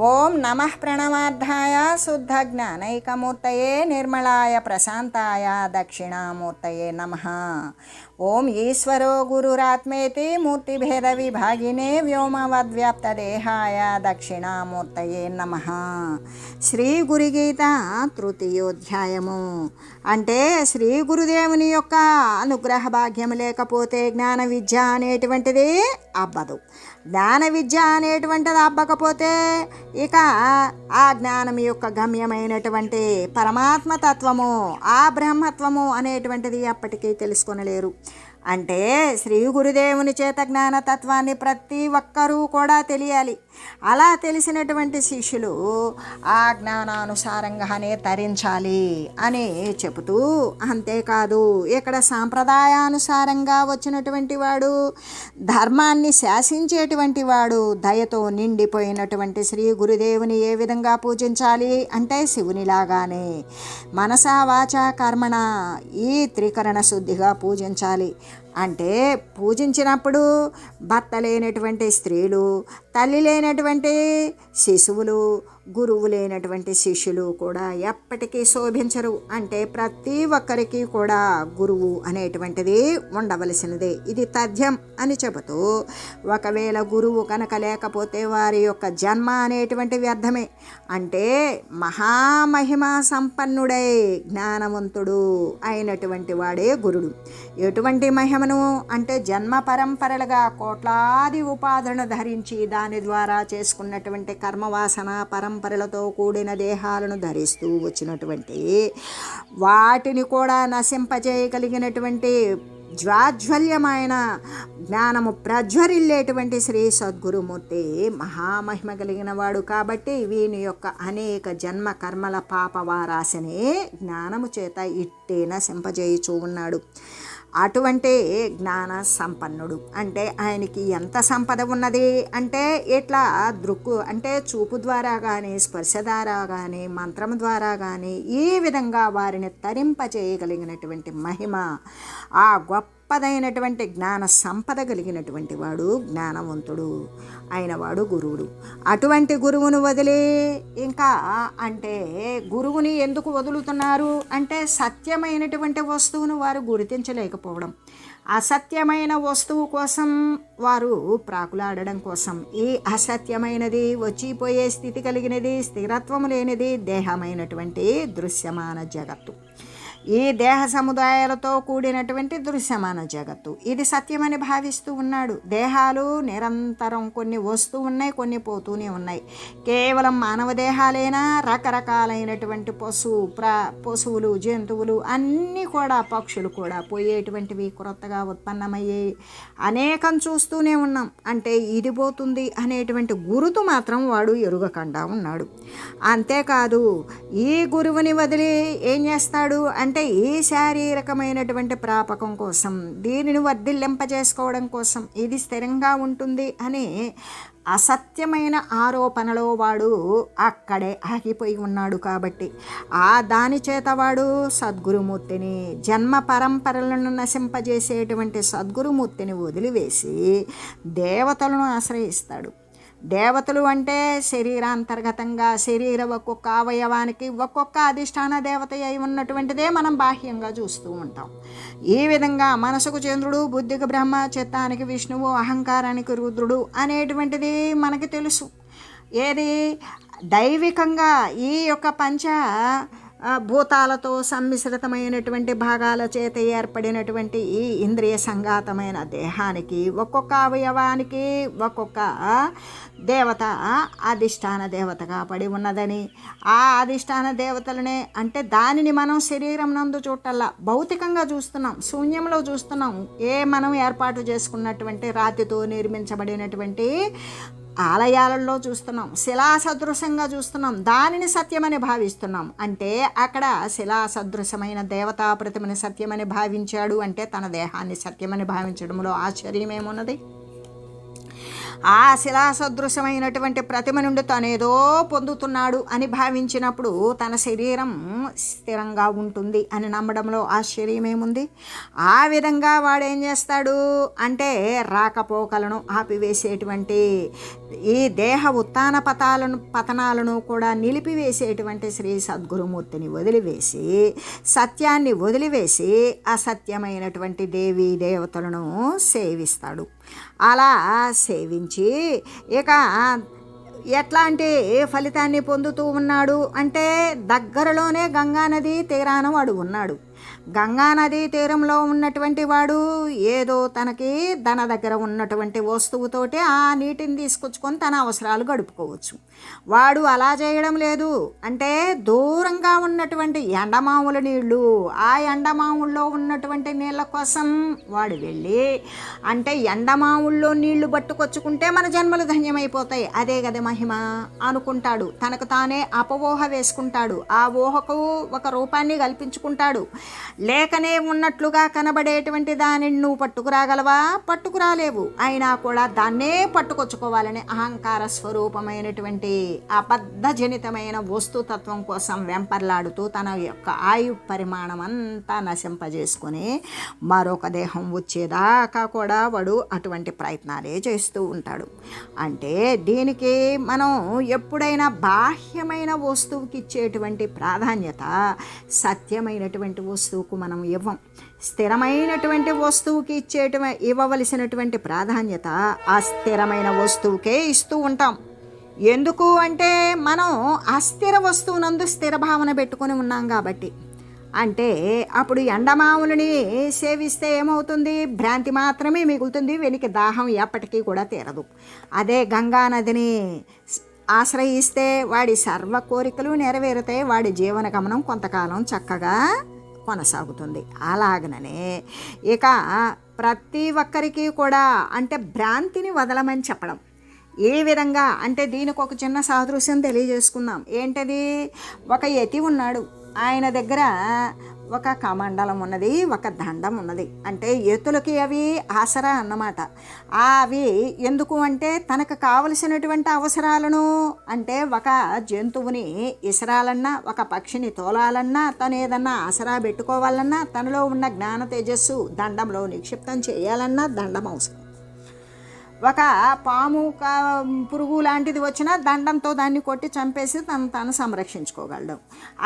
ఓం నమ ప్రణవార్థాయ శుద్ధ జ్ఞానైకమూర్తయే నిర్మలాయ ప్రశాంతాయ దక్షిణామూర్తయే నమ. ఓం ఈశ్వరో గురురాత్మేతి మూర్తిభేద విభాగినే వ్యోమవద్వ్యాప్తదేహాయ దక్షిణామూర్తయే నమ. శ్రీ గురుగీత తృతీయోధ్యాయము. అంటే శ్రీ గురుదేవుని యొక్క అనుగ్రహ భాగ్యం లేకపోతే జ్ఞాన విద్య అనేటువంటిది అబ్బదు జ్ఞాన విద్య అనేటువంటిది అబ్బకపోతే ఇక ఆ జ్ఞానం యొక్క గమ్యమైనటువంటి పరమాత్మ తత్వము ఆ బ్రహ్మత్వము అనేటువంటిది అప్పటికీ తెలుసుకొనలేరు. అంటే శ్రీ గురుదేవుని చేత జ్ఞానతత్వాన్ని ప్రతి ఒక్కరూ కూడా తెలియాలి. అలా తెలిసినటువంటి శిష్యులు ఆ జ్ఞానానుసారంగానే తరించాలి అని చెబుతూ అంతేకాదు ఇక్కడ సాంప్రదాయానుసారంగా వచ్చినటువంటి వాడు ధర్మాన్ని శాసించేటువంటి వాడు దయతో నిండిపోయినటువంటి శ్రీ గురుదేవుని ఏ విధంగా పూజించాలి? అంటే శివునిలాగానే. మనసా వాచ కర్మణ ఈ త్రికరణ శుద్ధిగా పూజించాలి. అంటే పూజించినప్పుడు భర్త లేనటువంటి స్త్రీలు తల్లి లేనటువంటి శిశువులు గురువు లేనటువంటి శిష్యులు కూడా ఎప్పటికీ శోభించరు. అంటే ప్రతి ఒక్కరికి కూడా గురువు అనేటువంటిది ఉండవలసినదే. ఇది తథ్యం అని చెబుతూ ఒకవేళ గురువు కనుక లేకపోతే వారి యొక్క జన్మ అనేటువంటి వ్యర్థమే. అంటే మహామహిమ సంపన్నుడై జ్ఞానవంతుడు అయినటువంటి వాడే గురుడు. ఎటువంటి మహిమను? అంటే జన్మ పరంపరలుగా కోట్లాది ఉపాధులను ధరించి దాని దాని ద్వారా చేసుకున్నటువంటి కర్మవాసన పరంపరలతో కూడిన దేహాలను ధరిస్తూ వచ్చినటువంటి వాటిని కూడా నశింపజేయగలిగినటువంటి జ్వాజ్వల్యమైన జ్ఞానము ప్రజ్వరిల్లేటువంటి శ్రీ సద్గురుమూర్తి మహామహిమ కలిగిన వాడు కాబట్టి వీని యొక్క అనేక జన్మ కర్మల పాపవారాశని జ్ఞానము చేత ఇట్టే నశింపజేయుచూ ఉన్నాడు. అటువంటి జ్ఞాన సంపన్నుడు. అంటే ఆయనకి ఎంత సంపద ఉన్నది? అంటే ఇట్లా దృక్కు అంటే చూపు ద్వారా కానీ స్పర్శ ద్వారా కానీ మంత్రం ద్వారా కానీ ఈ విధంగా వారిని తరింపచేయగలిగినటువంటి మహిమ ఆ గొప్ప గొప్పదైనటువంటి జ్ఞాన సంపద కలిగినటువంటి వాడు జ్ఞానవంతుడు అయిన వాడు గురువుడు. అటువంటి గురువును వదిలి ఇంకా అంటే గురువుని ఎందుకు వదులుతున్నారు? అంటే సత్యమైనటువంటి వస్తువును వారు గుర్తించలేకపోవడం. అసత్యమైన వస్తువు కోసం వారు ప్రాకులాడడం కోసం ఈ అసత్యమైనది వచ్చిపోయే స్థితి కలిగినది స్థిరత్వము లేనిది దేహమైనటువంటి దృశ్యమాన జగత్తు. ఈ దేహ సముదాయాలతో కూడినటువంటి దృశ్యమాన జగత్తు. ఇది సత్యమని భావిస్తూ ఉన్నాడు. దేహాలు నిరంతరం కొన్ని వస్తూ ఉన్నాయి కొన్ని పోతూనే ఉన్నాయి. కేవలం మానవ దేహాలైనా? రకరకాలైనటువంటి పశువు ప్ర పశువులు జంతువులు అన్నీ కూడా పక్షులు కూడా పోయేటువంటివి క్రొత్తగా ఉత్పన్నమయ్యాయి అనేకం చూస్తూనే ఉన్నాం. అంటే ఇది పోతుంది అనేటువంటి గురుతు మాత్రం వాడు ఎరుగకుండా ఉన్నాడు. అంతేకాదు ఈ గురువుని వదిలి ఏం చేస్తాడు అంటే అంటే ఈ శారీరకమైనటువంటి ప్రాపకం కోసం దీనిని వర్ధిల్లింపజేసుకోవడం కోసం ఇది స్థిరంగా ఉంటుంది అని అసత్యమైన ఆరోపణలో వాడు అక్కడే ఆగిపోయి ఉన్నాడు కాబట్టి ఆ దాని చేత వాడు సద్గురుమూర్తిని జన్మ పరంపరలను నశింపజేసేటువంటి సద్గురుమూర్తిని వదిలివేసి దేవతలను ఆశ్రయిస్తాడు. దేవతలు అంటే శరీరాంతర్గతంగా శరీర ఒక్కొక్క అవయవానికి ఒక్కొక్క అధిష్టాన దేవత అయి ఉన్నటువంటిదే మనం బాహ్యంగా చూస్తూ ఉంటాం. ఈ విధంగా మనసుకు చంద్రుడు బుద్ధికి బ్రహ్మ చిత్తానికి విష్ణువు అహంకారానికి రుద్రుడు అనేటువంటిది మనకి తెలుసు. ఏది? దైవికంగా ఈ యొక్క పంచ భూతాలతో సమ్మిశ్రితమైనటువంటి భాగాల చేత ఏర్పడినటువంటి ఈ ఇంద్రియ సంఘాతమైన దేహానికి ఒక్కొక్క అవయవానికి ఒక్కొక్క దేవత అధిష్టాన దేవతగా పడి ఉన్నదని. ఆ అధిష్టాన దేవతలనే అంటే దానిని మనం శరీరం నందు చూడటల్లా భౌతికంగా చూస్తున్నాం శూన్యంలో చూస్తున్నాం. ఏ మనం ఏర్పాటు చేసుకున్నటువంటి రాతితో నిర్మించబడినటువంటి ఆలయాలలో చూస్తున్నాం శిలా సదృశంగా చూస్తున్నాం దానిని సత్యమని భావిస్తున్నాం. అంటే అక్కడ శిలా సదృశమైన దేవతా ప్రతిమని సత్యమని భావించాడు అంటే తన దేహాన్ని సత్యమని భావించడంలో ఆశ్చర్యమేమున్నది? ఆ ఆ శిలాసదృశమైనటువంటి ప్రతిమ నుండి తనేదో పొందుతున్నాడు అని భావించినప్పుడు తన శరీరం స్థిరంగా ఉంటుంది అని నమ్మడంలో ఆశ్చర్యమేముంది? ఆ విధంగా వాడేం చేస్తాడు? అంటే రాకపోకలను ఆపివేసేటువంటి ఈ దేహ ఉత్తాన పతాలను పతనాలను కూడా నిలిపివేసేటువంటి శ్రీ సద్గురుమూర్తిని వదిలివేసి సత్యాన్ని వదిలివేసి అసత్యమైనటువంటి దేవీ దేవతలను సేవిస్తాడు. అలా సేవించి ఇక ఎట్లాంటి ఫలితాన్ని పొందుతూ ఉన్నాడు అంటే దగ్గరలోనే గంగానది తీరాన వాడు ఉన్నాడు. గంగానది తీరంలో ఉన్నటువంటి వాడు ఏదో తనకి తన దగ్గర ఉన్నటువంటి వస్తువుతోటి ఆ నీటిని తీసుకొచ్చుకొని తన అవసరాలు గడుపుకోవచ్చు. వాడు అలా చేయడం లేదు. అంటే దూరంగా ఉన్నటువంటి ఎండమాముల నీళ్ళు ఆ ఎండమాముల్లో ఉన్నటువంటి నీళ్ళ కోసం వాడు వెళ్ళి అంటే ఎండమాముల్లో నీళ్ళు పట్టుకొచ్చుకుంటే మన జన్మలు ధన్యమైపోతాయి. అదే కదా మహిమ అనుకుంటాడు. తనకు తానే అపవోహ వేసుకుంటాడు. ఆ ఊహకు ఒక రూపాన్ని కల్పించుకుంటాడు. లేకనే ఉన్నట్లుగా కనబడేటువంటి దానిని నువ్వు పట్టుకురాగలవా? పట్టుకురాలేవు. అయినా కూడా దాన్నే పట్టుకొచ్చుకోవాలని అహంకార స్వరూపమైనటువంటి అబద్ధజనితమైన వస్తుతత్వం కోసం వెంపర్లాడుతూ తన యొక్క ఆయు పరిమాణం అంతా నశింపజేసుకొని మరొక దేహం వచ్చేదాకా కూడా వాడు అటువంటి ప్రయత్నాలే చేస్తూ ఉంటాడు. అంటే దీనికి మనం ఎప్పుడైనా బాహ్యమైన వస్తువుకి ఇచ్చేటువంటి ప్రాధాన్యత సత్యమైనటువంటి వస్తువుకు మనం ఇవ్వం. స్థిరమైనటువంటి వస్తువుకి ఇచ్చేట ఇవ్వవలసినటువంటి ప్రాధాన్యత ఆ స్థిరమైన వస్తువుకే ఇస్తూ ఉంటాం. ఎందుకు అంటే మనం అస్థిర వస్తువునందు స్థిర భావన పెట్టుకొని ఉన్నాం కాబట్టి. అంటే అప్పుడు ఎండమావులని సేవిస్తే ఏమవుతుంది? భ్రాంతి మాత్రమే మిగులుతుంది వెనికి దాహం ఎప్పటికీ కూడా తీరదు. అదే గంగా నదిని ఆశ్రయిస్తే వాడి సర్వ కోరికలు నెరవేరుతాయి వాడి జీవన గమనం కొంతకాలం చక్కగా కొనసాగుతుంది. అలాగననే ఇక ప్రతి ఒక్కరికి కూడా అంటే భ్రాంతిని వదలమని చెప్పడం. ఏ విధంగా అంటే దీనికి ఒక చిన్న సాదృశ్యం తెలియజేసుకుందాం. ఏంటది? ఒక యతి ఉన్నాడు. ఆయన దగ్గర ఒక కమండలం ఉన్నది ఒక దండం ఉన్నది. అంటే ఎత్తులకి అవి ఆసరా అన్నమాట. అవి ఎందుకు అంటే తనకు కావలసినటువంటి అవసరాలను అంటే ఒక జంతువుని ఇసరాలన్నా ఒక పక్షిని తోలాలన్నా తను ఏదన్నా ఆసరా పెట్టుకోవాలన్నా తనలో ఉన్న జ్ఞాన తేజస్సు దండంలో నిక్షిప్తం చేయాలన్నా దండం అవసరం. ఒక పాము పురుగు లాంటిది వచ్చినా దండంతో దాన్ని కొట్టి చంపేసి తను తను సంరక్షించుకోగలడు.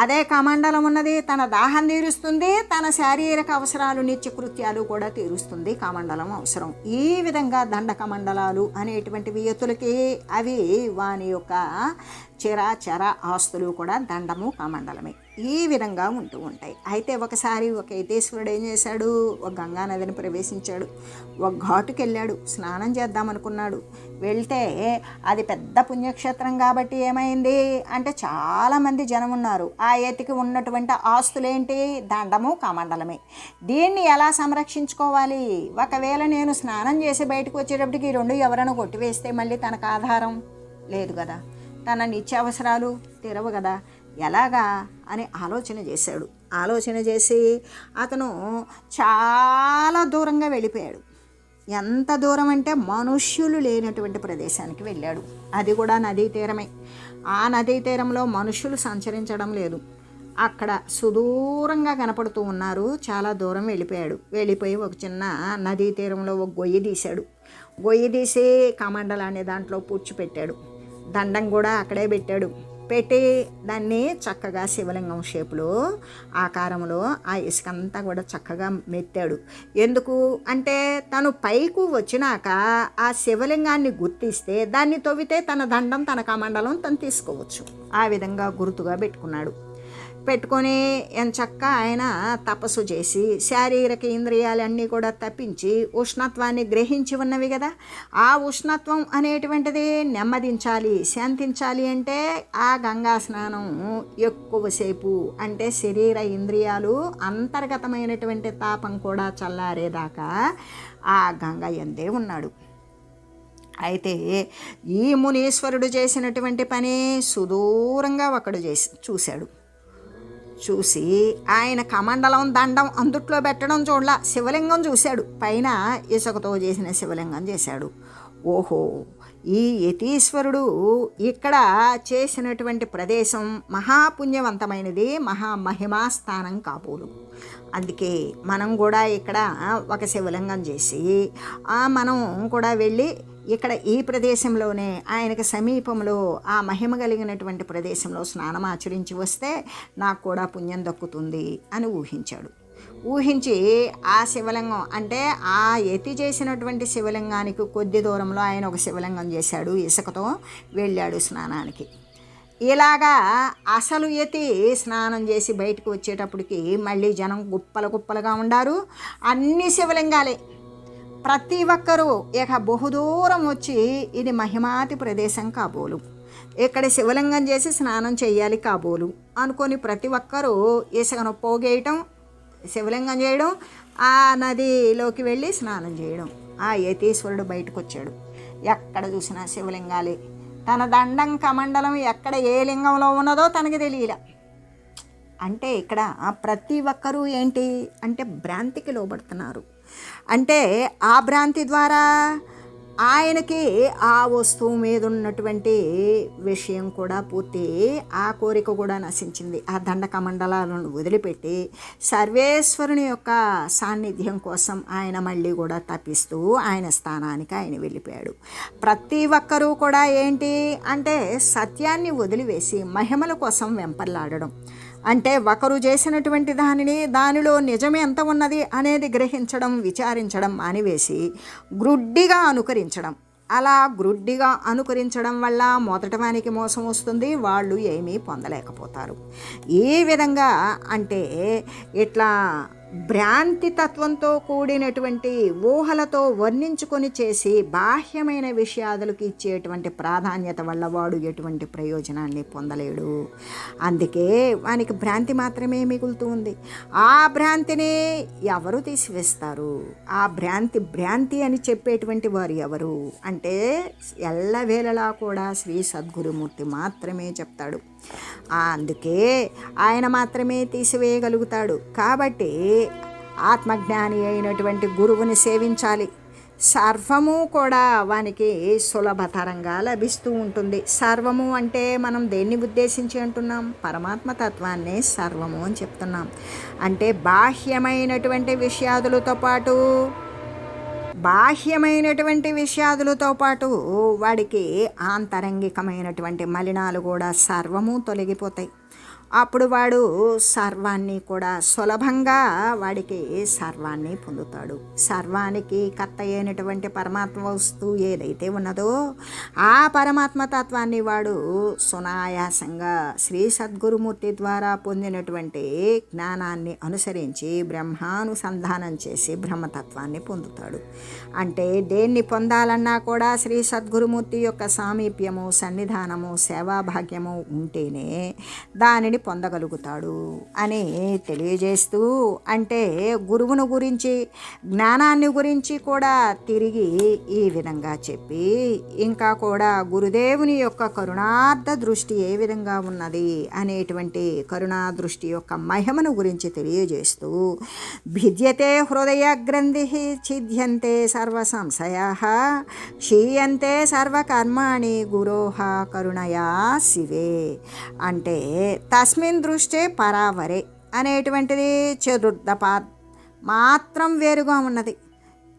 అదే కమండలం ఉన్నది తన దాహం తీరుస్తుంది తన శారీరక అవసరాలు నిత్య కృత్యాలు కూడా తీరుస్తుంది కమండలం అవసరం. ఈ విధంగా దండ కమండలాలు అనేటువంటివి ఎత్తులకి అవి వాని యొక్క చిరాచర ఆస్తులు కూడా దండము కమండలమే. ఈ విధంగా ఉంటూ ఉంటాయి. అయితే ఒకసారి ఒక యతేశ్వరుడు ఏం చేశాడు? ఒక గంగా నదిని ప్రవేశించాడు. ఒక ఘాటుకి వెళ్ళాడు. స్నానం చేద్దామనుకున్నాడు వెళ్తే అది పెద్ద పుణ్యక్షేత్రం కాబట్టి ఏమైంది? అంటే చాలామంది జనం ఉన్నారు. ఆ ఎతికి ఉన్నటువంటి ఆస్తులేంటి? దండము కమండలమే. దీన్ని ఎలా సంరక్షించుకోవాలి? ఒకవేళ నేను స్నానం చేసి బయటకు వచ్చేటప్పటికి ఈ రెండు ఎవరైనా కొట్టివేస్తే మళ్ళీ తనకు ఆధారం లేదు కదా. తన నిత్యావసరాలు తెరవు కదా. ఎలాగా అని ఆలోచన చేశాడు. ఆలోచన చేసి అతను చాలా దూరంగా వెళ్ళిపోయాడు. ఎంత దూరం అంటే మనుష్యులు లేనటువంటి ప్రదేశానికి వెళ్ళాడు. అది కూడా నదీ తీరమే. ఆ నదీ తీరంలో మనుషులు సంచరించడం లేదు. అక్కడ సుదూరంగా కనపడుతూ ఉన్నారు. చాలా దూరం వెళ్ళిపోయాడు. వెళ్ళిపోయి ఒక చిన్న నదీ తీరంలో ఒక గొయ్యి తీశాడు. గొయ్యి తీసి కమండలాన్ని దాంట్లో పూడ్చిపెట్టాడు. దండం కూడా అక్కడే పెట్టాడు. పెట్టి దాన్ని చక్కగా శివలింగం షేపులో ఆకారంలో ఆ ఇసుక అంతా కూడా చక్కగా మెత్తాడు. ఎందుకు అంటే తను పైకు వచ్చినాక ఆ శివలింగాన్ని గుర్తిస్తే దాన్ని తవ్వితే తన దండం తన కమండలం తను తీసుకోవచ్చు. ఆ విధంగా గుర్తుగా పెట్టుకున్నాడు. పెట్టుకొని ఎంచక్క ఆయన తపస్సు చేసి శారీరక ఇంద్రియాలన్నీ కూడా తప్పించి ఉష్ణత్వాన్ని గ్రహించి ఉన్నవి కదా ఆ ఉష్ణత్వం అనేటువంటిది నెమ్మదించాలి శాంతించాలి అంటే ఆ గంగా స్నానం ఎక్కువసేపు. అంటే శరీర ఇంద్రియాలు అంతర్గతమైనటువంటి తాపం కూడా చల్లారేదాకా ఆ గంగ ఎందే ఉన్నాడు. అయితే ఈ మునీశ్వరుడు చేసినటువంటి పని సుదూరంగా ఒకడు చేసి చూశాడు. చూసి ఆయన కమండలం దండం అందుట్లో పెట్టడం చూడలా. శివలింగం చూశాడు. పైన ఇసుకతో చేసిన శివలింగం చేశాడు. ఓహో! ఈ యతీశ్వరుడు ఇక్కడ చేసినటువంటి ప్రదేశం మహాపుణ్యవంతమైనది మహామహిమాస్థానం కాబోలు. అందుకే మనం కూడా ఇక్కడ ఒక శివలింగం చేసి మనం కూడా వెళ్ళి ఇక్కడ ఈ ప్రదేశంలోనే ఆయనకు సమీపంలో ఆ మహిమ కలిగినటువంటి ప్రదేశంలో స్నానం ఆచరించి వస్తే నాకు కూడా పుణ్యం దక్కుతుంది అని ఊహించాడు. ఊహించి ఆ శివలింగం అంటే ఆ ఎతి చేసినటువంటి శివలింగానికి కొద్ది దూరంలో ఆయన ఒక శివలింగం చేశాడు ఇసుకతో వెళ్ళాడు స్నానానికి. ఇలాగా అసలు ఎతి స్నానం చేసి బయటకు వచ్చేటప్పటికి మళ్ళీ జనం గుప్పలు గుప్పలుగా ఉండారు. అన్ని శివలింగాలే. ప్రతి ఒక్కరూ ఇక బహుదూరం వచ్చి ఇది మహిమాతి ప్రదేశం కాబోలు. ఇక్కడ శివలింగం చేసి స్నానం చేయాలి కాబోలు అనుకొని ప్రతి ఒక్కరూ ఇసుకను పోగేయటం శివలింగం చేయడం ఆ నదిలోకి వెళ్ళి స్నానం చేయడం. ఆ యతీశ్వరుడు బయటకు వచ్చాడు ఎక్కడ చూసినా శివలింగాలే. తన దండం కమండలం ఎక్కడ ఏ లింగంలో ఉన్నదో తనకి తెలియలే. అంటే ఇక్కడ ప్రతి ఒక్కరూ ఏంటి? అంటే భ్రాంతికి లోబడుతున్నారు. అంటే ఆ భ్రాంతి ద్వారా ఆయనకి ఆ వస్తువు మీద ఉన్నటువంటి విషయం కూడా పూర్తి ఆ కోరిక కూడా నశించింది. ఆ దండక మండలాలను వదిలిపెట్టి సర్వేశ్వరుని యొక్క సాన్నిధ్యం కోసం ఆయన మళ్ళీ కూడా తప్పిస్తూ ఆయన స్థానానికి ఆయన వెళ్ళిపోయాడు. ప్రతి ఒక్కరూ కూడా ఏంటి అంటే సత్యాన్ని వదిలివేసి మహిమల కోసం వెంపర్లాడడం. అంటే ఒకరు చేసినటువంటి దానిని దానిలో నిజం ఎంత ఉన్నది అనేది గ్రహించడం విచారించడం మానివేసి గ్రుడ్డిగా అనుకరించడం. అలా గ్రుడ్డిగా అనుకరించడం వల్ల మొదటవానికి మోసం వస్తుంది వాళ్ళు ఏమీ పొందలేకపోతారు. ఈ విధంగా అంటే ఇట్లా భ్రాంతి తత్వంతో కూడినటువంటి ఊహలతో వర్ణించుకొని చేసి బాహ్యమైన విషయాదులకు ఇచ్చేటువంటి ప్రాధాన్యత వల్ల వాడు ఎటువంటి ప్రయోజనాన్ని పొందలేడు. అందుకే వానికి భ్రాంతి మాత్రమే మిగులుతూ ఉంది. ఆ భ్రాంతిని ఎవరు తీసివేస్తారు? ఆ భ్రాంతి భ్రాంతి అని చెప్పేటువంటి వారు ఎవరు? అంటే ఎల్లవేళలా కూడా శ్రీ సద్గురుమూర్తి మాత్రమే చెప్తాడు. అందుకే ఆయన మాత్రమే తీసివేయగలుగుతాడు. కాబట్టి ఆత్మజ్ఞాని అయినటువంటి గురువుని సేవించాలి. సర్వము కూడా వానికి సులభతరంగా లభిస్తూ ఉంటుంది. సర్వము అంటే మనం దేన్ని ఉద్దేశించి అంటున్నాం? పరమాత్మ తత్వాన్ని సర్వము అని చెప్తున్నాం. అంటే బాహ్యమైనటువంటి విషయాదులతో పాటు బాహ్యమైనటువంటి విషయాదులతో పాటు వాడికి ఆంతరంగికమైనటువంటి మలినాలు కూడా సర్వము తొలగిపోతాయి. అప్పుడు వాడు సర్వాన్ని కూడా సులభంగా వాడికి సర్వాన్ని పొందుతాడు. సర్వానికి కర్త అయినటువంటి పరమాత్మ వస్తువు ఏదైతే ఉన్నదో ఆ పరమాత్మ తత్వాన్ని వాడు సునాయాసంగా శ్రీ సద్గురుమూర్తి ద్వారా పొందినటువంటి జ్ఞానాన్ని అనుసరించి బ్రహ్మానుసంధానం చేసి బ్రహ్మతత్వాన్ని పొందుతాడు. అంటే దేన్ని పొందాలన్నా కూడా శ్రీ సద్గురుమూర్తి యొక్క సామీప్యము సన్నిధానము సేవాభాగ్యము ఉంటేనే దానిని పొందగలుగుతాడు అని తెలియజేస్తూ అంటే గురువును గురించి జ్ఞానాన్ని గురించి కూడా తిరిగి ఈ విధంగా చెప్పి ఇంకా కూడా గురుదేవుని యొక్క కరుణార్థ దృష్టి ఏ విధంగా ఉన్నది అనేటువంటి కరుణా దృష్టి యొక్క మహిమను గురించి తెలియజేస్తూ భిద్యతే హృదయ గ్రంథి ఛిద్యంతే సర్వ సంశయా క్షీయంతే సర్వకర్మాణి గురోహ కరుణయా శివే. అంటే తస్మిన్ దృష్టే పరావరే అనేటువంటిది చతుర్థపా మాత్రం వేరుగా ఉన్నది.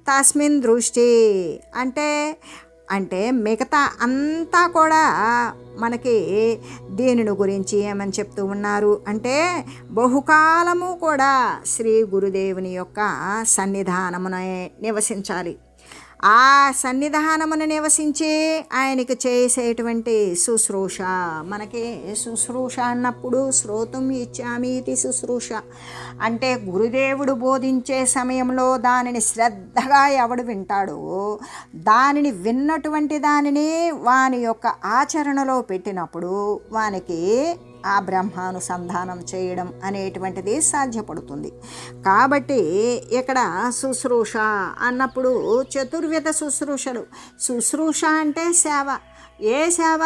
తస్మిన్ దృష్టి అంటే అంటే మిగతా అంతా కూడా మనకి దీనిని గురించి ఏమని చెప్తూ ఉన్నారు అంటే బహుకాలము కూడా శ్రీ గురుదేవుని యొక్క సన్నిధానమునే నివసించాలి. ఆ సన్నిధానమును నివసించి ఆయనకు చేసేటువంటి శుశ్రూష. మనకి శుశ్రూష అన్నప్పుడు శ్రోతం ఇచ్చామీతి శుశ్రూష. అంటే గురుదేవుడు బోధించే సమయంలో దానిని శ్రద్ధగా ఎవడు వింటాడో దానిని విన్నటువంటి దానిని వాని యొక్క ఆచరణలో పెట్టినప్పుడు వానికి ఆ బ్రహ్మానుసంధానం చేయడం అనేటువంటిది సాధ్యపడుతుంది. కాబట్టి ఇక్కడ శుశ్రూష అన్నప్పుడు చతుర్విధ శుశ్రూషలు. శుశ్రూష అంటే సేవ. ఏ సేవ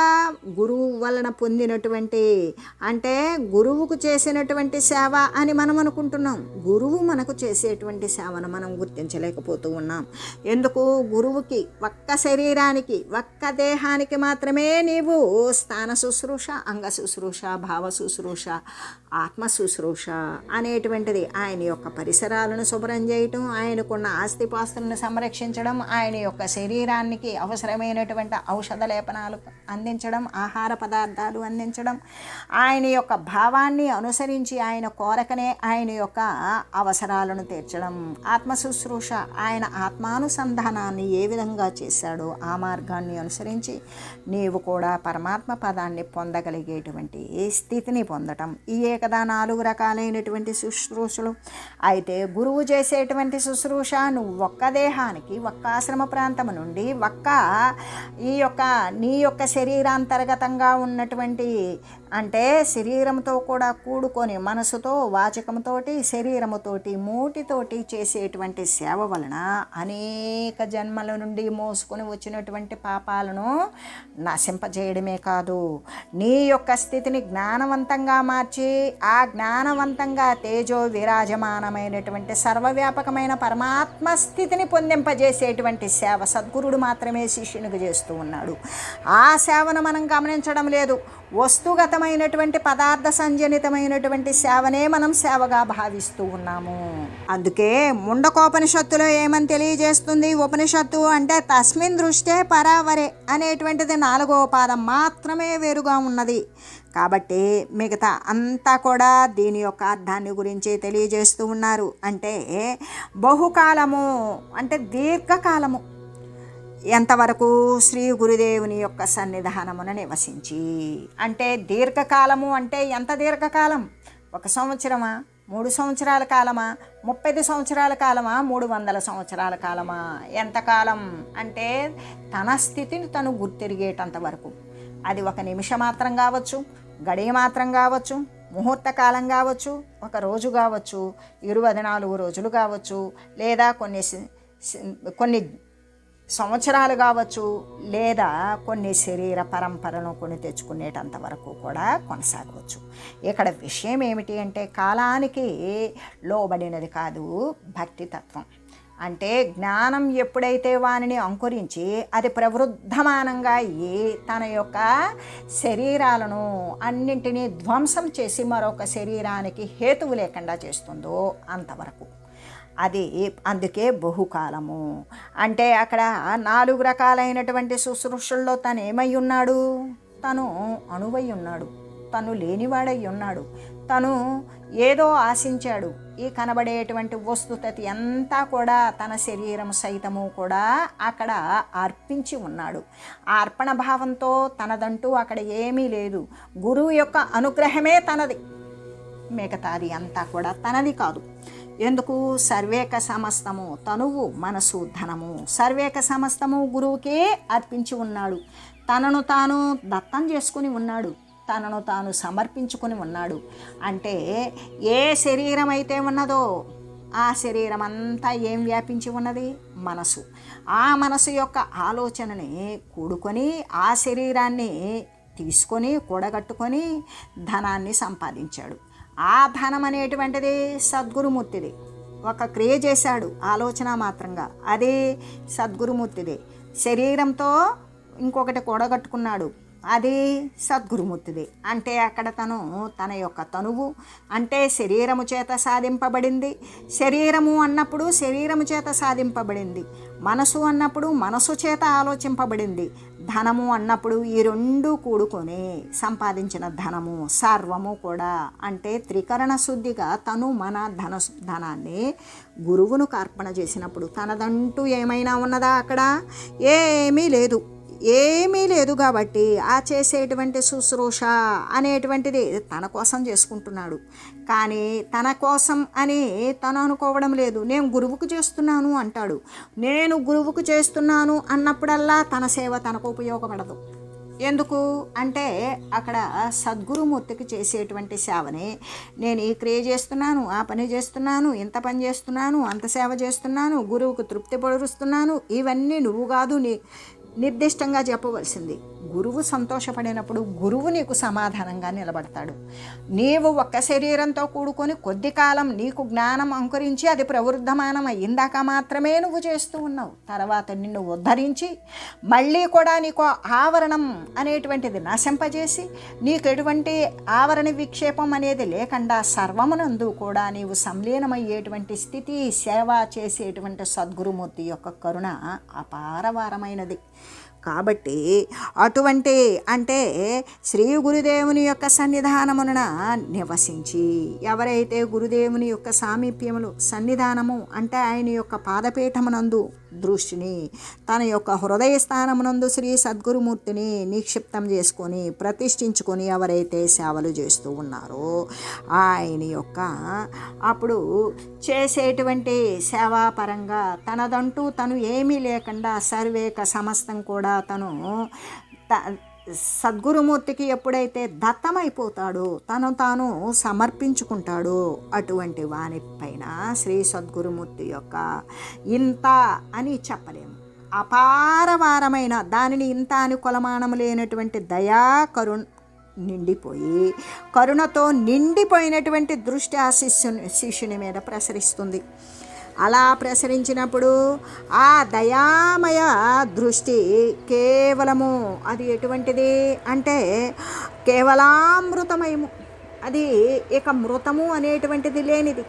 గురువు వలన పొందినటువంటి అంటే గురువుకు చేసినటువంటి సేవ అని మనం అనుకుంటున్నాం. గురువు మనకు చేసేటువంటి సేవను మనం గుర్తించలేకపోతూ ఉన్నాం. ఎందుకు? గురువుకి ఒక్క శరీరానికి ఒక్క దేహానికి మాత్రమే నీవు స్థాన శుశ్రూష అంగ శుశ్రూష భావ శుశ్రూష ఆత్మ శుశ్రూష అనేటువంటిది ఆయన యొక్క పరిసరాలను శుభ్రం చేయటం ఆయనకున్న ఆస్తిపాస్తులను సంరక్షించడం ఆయన యొక్క శరీరానికి అవసరమైనటువంటి ఔషధ లేపన లేపనాలు అందించడం ఆహార పదార్థాలు అందించడం ఆయన యొక్క భావాన్ని అనుసరించి ఆయన కోరకనే ఆయన యొక్క అవసరాలను తీర్చడం. ఆత్మ శుశ్రూష ఆయన ఆత్మానుసంధానాన్ని ఏ విధంగా చేశాడో ఆ మార్గాన్ని అనుసరించి నీవు కూడా పరమాత్మ పదాన్ని పొందగలిగేటువంటి స్థితిని పొందటం. ఇయే కదా నాలుగు రకాలైనటువంటి శుశ్రూషలు. అయితే గురువు చేసేటువంటి శుశ్రూష నువ్వు ఒక్క దేహానికి ఒక్క ఆశ్రమ ప్రాంతం నుండి ఒక్క ఈ యొక్క నీ యొక్క శరీరాంతర్గతంగా ఉన్నటువంటి అంటే శరీరంతో కూడా కూడుకొని మనసుతో వాచకంతోటి శరీరముతోటి మూటితోటి చేసేటువంటి సేవ వలన అనేక జన్మల నుండి మోసుకొని వచ్చినటువంటి పాపాలను నశింపజేయడమే కాదు. నీ యొక్క స్థితిని జ్ఞానవంతంగా మార్చి ఆ జ్ఞానవంతంగా తేజో విరాజమానమైనటువంటి సర్వవ్యాపకమైన పరమాత్మ స్థితిని పొందింపజేసేటువంటి సేవ సద్గురుడు మాత్రమే శిష్యునికి చేస్తూ ఉన్నాడు. ఆ సేవను మనం గమనించడం లేదు. వస్తుగతమైనటువంటి పదార్థ సంజనితమైనటువంటి సేవనే మనం సేవగా భావిస్తూ ఉన్నాము. అందుకే ముండకోపనిషత్తులో ఏమని తెలియజేస్తుంది? ఉపనిషత్తు అంటే తస్మిన్ దృష్టే పరావరే అనేటువంటిది నాలుగో పాదం మాత్రమే వేరుగా ఉన్నది. కాబట్టి మిగతా అంతా కూడా దీని యొక్క అర్థాన్ని గురించి తెలియజేస్తూ ఉన్నారు. అంటే బహుకాలము అంటే దీర్ఘకాలము. ఎంతవరకు శ్రీ గురుదేవుని యొక్క సన్నిధానమున నివసించి? అంటే దీర్ఘకాలము అంటే ఎంత దీర్ఘకాలం? ఒక సంవత్సరమా? మూడు సంవత్సరాల కాలమా? ముప్పై సంవత్సరాల కాలమా? మూడు వందల సంవత్సరాల కాలమా? ఎంతకాలం అంటే తన స్థితిని తను గుర్తిరిగేటంత వరకు. అది ఒక నిమిషం మాత్రం కావచ్చు గడియ మాత్రం కావచ్చు ముహూర్త కాలం కావచ్చు ఒక రోజు కావచ్చు ఇరవై నాలుగు రోజులు కావచ్చు లేదా కొన్ని కొన్ని సంవత్సరాలు కావచ్చు లేదా కొన్ని శరీర పరంపరను కొని తెచ్చుకునేటంత వరకు కూడా కొనసాగవచ్చు. ఇక్కడ విషయం ఏమిటి అంటే కాలానికి లోబడినది కాదు భక్తి తత్వం. అంటే జ్ఞానం ఎప్పుడైతే వానిని అంకురించి అది ప్రవృద్ధమానంగా అయ్యి తన యొక్క శరీరాలను అన్నింటినీ ధ్వంసం చేసి మరొక శరీరానికి హేతువు లేకుండా చేస్తుందో అంతవరకు. అది అందుకే బహుకాలము. అంటే అక్కడ నాలుగు రకాలైనటువంటి శుశ్రూషల్లో తను ఏమై ఉన్నాడు? తను అణువై ఉన్నాడు. తను లేనివాడై ఉన్నాడు. తను ఏదో ఆశించాడు. ఈ కనబడేటువంటి వస్తుతతి అంతా కూడా తన శరీరం సైతము కూడా అక్కడ అర్పించి ఉన్నాడు. ఆ అర్పణ భావంతో తనదంటూ అక్కడ ఏమీ లేదు. గురువు యొక్క అనుగ్రహమే తనది. మిగతాది అంతా కూడా తనది కాదు. ఎందుకు? సర్వేక సమస్తము తనువు మనసు ధనము. సర్వేక సమస్తము గురువుకే అర్పించి ఉన్నాడు. తనను తాను దత్తం చేసుకుని ఉన్నాడు. తనను తాను సమర్పించుకుని ఉన్నాడు. అంటే ఏ శరీరం అయితే ఉన్నదో ఆ శరీరం అంతా ఏం వ్యాపించి ఉన్నది? మనసు. ఆ మనసు యొక్క ఆలోచనని కూడుకొని ఆ శరీరాన్ని తీసుకొని కూడగట్టుకొని ధనాన్ని సంపాదించాడు. ఆ ధనం అనేటువంటిది సద్గురుమూర్తిది. ఒక క్రియ చేశాడు ఆలోచన మాత్రంగా. అది సద్గురుమూర్తిది. శరీరంతో ఇంకొకటి కూడగట్టుకున్నాడు అది సద్గురుమూర్తిది. అంటే అక్కడ తను తన యొక్క తనువు అంటే శరీరము చేత సాధింపబడింది. శరీరము అన్నప్పుడు శరీరము చేత సాధింపబడింది. మనసు అన్నప్పుడు మనసు చేత ఆలోచింపబడింది. ధనము అన్నప్పుడు ఈ రెండు కూడుకొని సంపాదించిన ధనము సర్వము కూడా. అంటే త్రికరణ శుద్ధిగా తను మన ధన ధనాన్ని గురువును కార్పణ చేసినప్పుడు తనదంటూ ఏమైనా ఉన్నదా అక్కడ? ఏమీ లేదు. ఏమీ లేదు కాబట్టి ఆ చేసేటువంటి శుశ్రూష అనేటువంటిది తన కోసం చేసుకుంటున్నాడు. కానీ తన కోసం అని తను అనుకోవడం లేదు. నేను గురువుకు చేస్తున్నాను అంటాడు. నేను గురువుకు చేస్తున్నాను అన్నప్పుడల్లా తన సేవ తనకు ఉపయోగపడదు. ఎందుకు? అంటే అక్కడ సద్గురుమూర్తికి చేసేటువంటి సేవని నేను ఈ క్రియ చేస్తున్నాను ఆ పని చేస్తున్నాను ఇంత పని చేస్తున్నాను అంత సేవ చేస్తున్నాను గురువుకు తృప్తి పరుస్తున్నాను ఇవన్నీ నువ్వు కాదు నీ నిర్దిష్టంగా చెప్పవలసింది. గురువు సంతోషపడినప్పుడు గురువు నీకు సమాధానంగా నిలబడతాడు. నీవు ఒక్క శరీరంతో కూడుకొని కొద్ది కాలం నీకు జ్ఞానం అంకురించి అది ప్రవృద్ధమానం అయ్యిందాక మాత్రమే నువ్వు చేస్తూ ఉన్నావు. తర్వాత నిన్ను ఉద్ధరించి మళ్ళీ కూడా నీకు ఆవరణం అనేటువంటిది నశింపజేసి నీకు ఎటువంటి ఆవరణ విక్షేపం అనేది లేకుండా సర్వమునందు కూడా నీవు సంలీనమయ్యేటువంటి స్థితి సేవ చేసేటువంటి సద్గురుమూర్తి యొక్క కరుణ అపారవారమైనది. కాబట్టి అటువంటి అంటే శ్రీ గురుదేవుని యొక్క సన్నిధానమున నివసించి ఎవరైతే గురుదేవుని యొక్క సామీప్యములు సన్నిధానము అంటే ఆయన యొక్క పాదపీఠమునందు దృష్టిని తన యొక్క హృదయ స్థానమునందు శ్రీ సద్గురుమూర్తిని నిక్షిప్తం చేసుకొని ప్రతిష్ఠించుకొని ఎవరైతే సేవలు చేస్తూ ఉన్నారో ఆయన యొక్క అప్పుడు చేసేటువంటి సేవాపరంగా తనదంటూ తను ఏమీ లేకుండా సర్వేక సమస్తం కూడా తను త- సద్గురుమూర్తికి ఎప్పుడైతే దత్తమైపోతాడో తను తాను సమర్పించుకుంటాడో. అటువంటి వాని పైన శ్రీ సద్గురుమూర్తి యొక్క ఇంత అని చెప్పలేము. అపారవారమైన దానిని ఇంత అని కొలమానము లేనటువంటి దయా కరుణ నిండిపోయి కరుణతో నిండిపోయినటువంటి దృష్టి ఆ శిష్యుని శిష్యుని మీద ప్రసరిస్తుంది. అలా ప్రసరించినప్పుడు ఆ దయామయ దృష్టి కేవలము అది ఎటువంటిది అంటే కేవలామృతమయము. అది ఇక మృతము అనేటువంటిది లేనిది.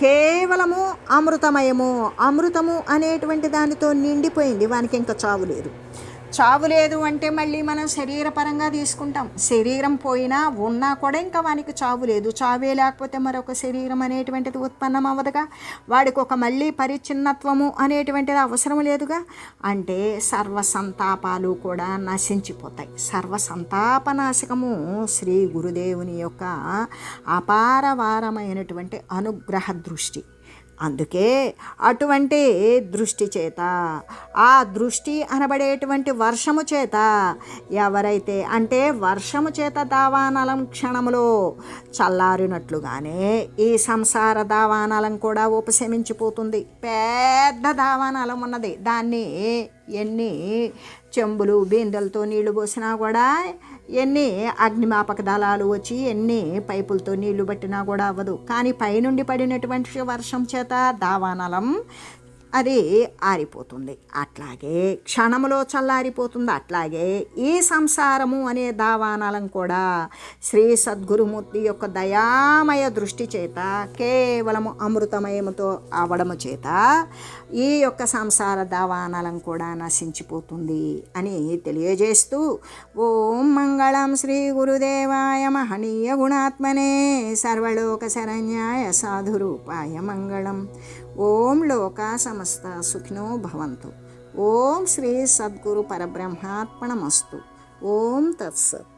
కేవలము అమృతమయము. అమృతము అనేటువంటి దానితో నిండిపోయింది. వానికి ఇంకా చావు లేదు. చావు లేదు అంటే మళ్ళీ మనం శరీరపరంగా తీసుకుంటాం. శరీరం పోయినా ఉన్నా కూడా ఇంకా వానికి చావు లేదు. చావే లేకపోతే మరొక శరీరం అనేటువంటిది ఉత్పన్నం అవ్వదుగా. వాడికి ఒక మళ్ళీ పరిచ్ఛిన్నత్వము అనేటువంటిది అవసరం లేదుగా. అంటే సర్వ సంతాపాలు కూడా నశించిపోతాయి. సర్వ సంతాపనాశకము శ్రీ గురుదేవుని యొక్క అపారవారమైనటువంటి అనుగ్రహ దృష్టి. అందుకే అటువంటి దృష్టి చేత ఆ దృష్టి అనబడేటువంటి వర్షము చేత ఎవరైతే అంటే వర్షము చేత దావానలం క్షణములో చల్లారినట్లుగానే ఈ సంసార దావానలం కూడా ఉపశమించిపోతుంది. పెద్ద దావానలం ఉన్నది. దాన్ని ఎన్ని చెంబులు బిందెలతో నీళ్ళు పోసినా కూడా ఎన్ని అగ్నిమాపక దళాలు వచ్చి ఎన్ని పైపులతో నీళ్ళు పట్టినా కూడా అవ్వదు. కానీ పైనుండి పడినటువంటి వర్షం చేత దావానలం అది ఆరిపోతుంది. అట్లాగే క్షణములో చల్లారిపోతుంది. అట్లాగే ఈ సంసారము అనే దావానలం కూడా శ్రీ సద్గురుమూర్తి యొక్క దయామయ దృష్టి చేత కేవలము అమృతమయముతో అవడము చేత ఈ యొక్క సంసార దావానలం కూడా నశించిపోతుంది అని తెలియజేస్తూ ఓం మంగళం శ్రీ గురుదేవాయ మహనీయ గుణాత్మనే సర్వలోక శరణ్యాయ సాధురూపాయ మంగళం. ఓం లోకా సమస్త సుఖినో భవంతు. ఓం శ్రీ సద్గురు పరబ్రహ్మాత్మణమస్తు ఓం తత్సత్.